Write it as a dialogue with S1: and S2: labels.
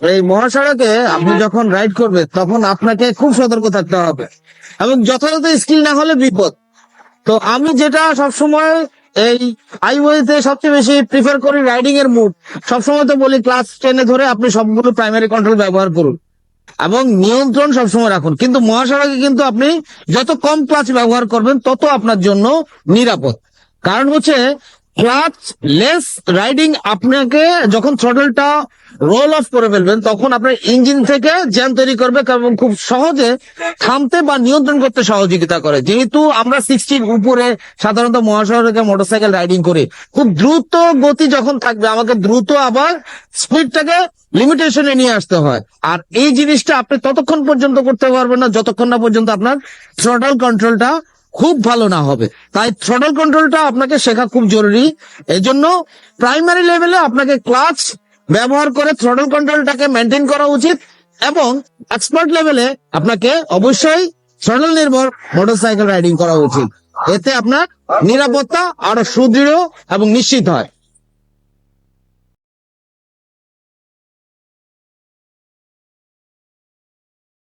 S1: এই মহাসড়কে আপনি যখন রাইড করবেন, তখন আপনাকে খুব সতর্ক থাকতে হবে। এবং যথাযথ স্কিল না হলে বিপদ। তো আমি যেটা সবসময় এই হাইওয়েতে সবচেয়ে বেশি প্রিফার করি রাইডিং এর মুড সবসময় তো বলি ক্লাস টেনে ধরে আপনি সবগুলো প্রাইমারি কন্ট্রোল ব্যবহার করুন। এবং নিয়ন্ত্রণ সবসময় রাখুন। কিন্তু মহাসড়কে কিন্তু আপনি যত কম ক্লাচ ব্যবহার করবেন, তত আপনার জন্য নিরাপদ। কারণ হচ্ছে ক্লাচ লেস রাইডিং আপনাকে যখন থ্রটলটা রোল অফ করে ফেলবেন, তখন আপনার ইঞ্জিন থেকে জ্যাম তৈরি করবে এবং খুব সহজে থামতে বা নিয়ন্ত্রণ করতে সহযোগিতা করে। যেহেতু আমরা সিক্সটির উপরে সাধারণত মহাসড়কে মোটরসাইকেল রাইডিং করি, খুব দ্রুত গতি যখন থাকবে, আমাকে দ্রুত আবার স্পিডটাকে লিমিটেশনে নিয়ে আসতে হয়। আর এই জিনিসটা আপনি ততক্ষণ পর্যন্ত করতে পারবেন না, যতক্ষণ না পর্যন্ত আপনার থ্রটল কন্ট্রোলটা খুব ভালো না হবে। তাই থ্রটল কন্ট্রোলটা আপনাকে শেখা খুব জরুরি। এজন্য প্রাইমারি লেভেলে আপনাকে ক্লাচ ব্যবহার করে থ্রটল কন্ট্রোলটাকে মেনটেন করা উচিত এবং এক্সপার্ট লেভেলে আপনাকে অবশ্যই থ্রটল নির্ভর মোটরসাইকেল রাইডিং করা উচিত। এতে আপনার নিরাপত্তা আরও সুদৃঢ় এবং নিশ্চিত হয়।